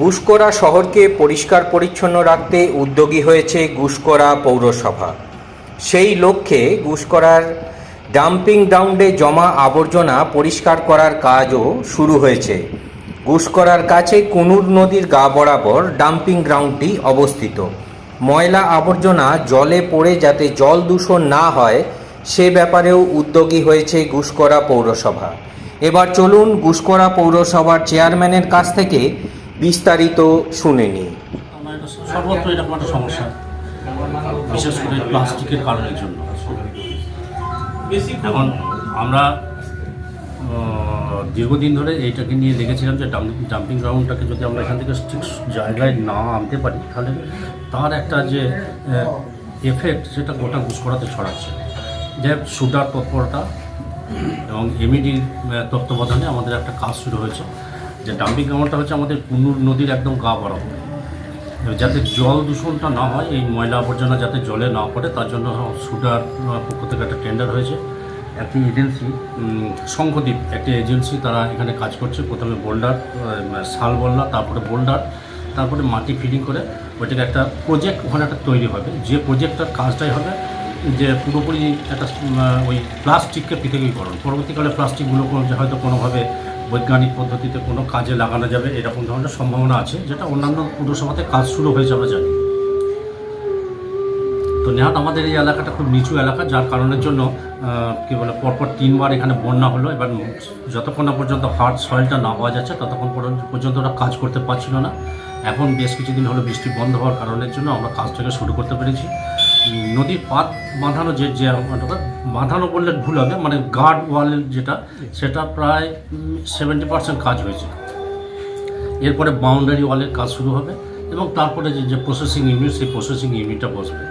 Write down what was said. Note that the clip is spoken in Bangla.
গুসকরা শহরকে পরিষ্কার পরিচ্ছন্ন রাখতে উদ্যোগী হয়েছে গুসকরা পৌরসভা। সেই লক্ষ্যে গুসকরার ডাম্পিং গ্রাউন্ডে জমা আবর্জনা পরিষ্কার করার কাজও শুরু হয়েছে। গুসকরার কাছে কুনুর নদীর গা বরাবর ডাম্পিং গ্রাউন্ডটি অবস্থিত। ময়লা আবর্জনা জলে পড়ে যাতে জল দূষণ না হয়, সে ব্যাপারেও উদ্যোগী হয়েছে গুসকরা পৌরসভা। এবার চলুন গুসকরা পৌরসভার চেয়ারম্যানের কাছ থেকে বিস্তারিত শুনে নিই এটা সর্বত্র এরকম একটা সমস্যা, বিশেষ করে প্লাস্টিকের কারণের জন্য। এখন আমরা দীর্ঘদিন ধরে এইটাকে নিয়ে দেখেছিলাম যে ডাম্পিং গ্রাউন্ডটাকে যদি আমরা এখান থেকে ঠিক জায়গায় না আনতে পারি, তাহলে তার একটা যে এফেক্ট সেটা গোটা ঘুষকরাতে ছড়াচ্ছে। যে সুটার তৎপরতা এবং এমইডির তত্ত্বাবধানে আমাদের একটা কাজ শুরু হয়েছে। যে ডাম্পিং গ্রাউন্ডটা হচ্ছে আমাদের কুন্নুর নদীর একদম গা বরাবর। যাতে জল দূষণটা না হয়, এই ময়লা আবর্জনা যাতে জলে না পড়ে, তার জন্য সুডার পক্ষ থেকে একটা টেন্ডার হয়েছে। একটি এজেন্সি শঙ্খদ্বীপ, একটি এজেন্সি তারা এখানে কাজ করছে। প্রথমে বোল্ডার শাল বললা, তারপরে বোল্ডার, তারপরে মাটি ফিলিং করে ওইটাকে একটা প্রজেক্ট ওখানে একটা তৈরি হবে। যে প্রজেক্টটার কাজটাই হবে যে পুরোপুরি একটা ওই প্লাস্টিককে পৃথকীকরণ। পরবর্তীকালে প্লাস্টিকগুলোকে যে হয়তো কোনোভাবে বৈজ্ঞানিক পদ্ধতিতে কোনো কাজে লাগানো যাবে, এরকম ধরনের সম্ভাবনা আছে, যেটা অন্যান্য পুরসভাতে কাজ শুরু হয়েছে আমরা জানি। তো নেহাত আমাদের এই এলাকাটা খুব নিচু এলাকা, যার কারণের জন্য কী বলে, পরপর তিনবার এখানে বন্যা হলো, এবার যতক্ষণ না পর্যন্ত হার্ড সয়েলটা না পাওয়া যাচ্ছে, ততক্ষণ পর্যন্ত- ওরা কাজ করতে পারছিল না। এখন বেশ কিছুদিন হলো বৃষ্টি বন্ধ হওয়ার কারণের জন্য আমরা কাজটাকে শুরু করতে পেরেছি। নদীর পাত বাঁধানো যে যে বাঁধানো বললে ভুল হবে মানে গার্ড ওয়ালের যেটা, সেটা প্রায় সেভেন্টি পার্সেন্ট কাজ হয়েছে। এরপরে বাউন্ডারি ওয়ালের কাজ শুরু হবে এবং তারপরে যে প্রসেসিং ইউনিট সেই প্রসেসিং ইউনিটটা বসবে।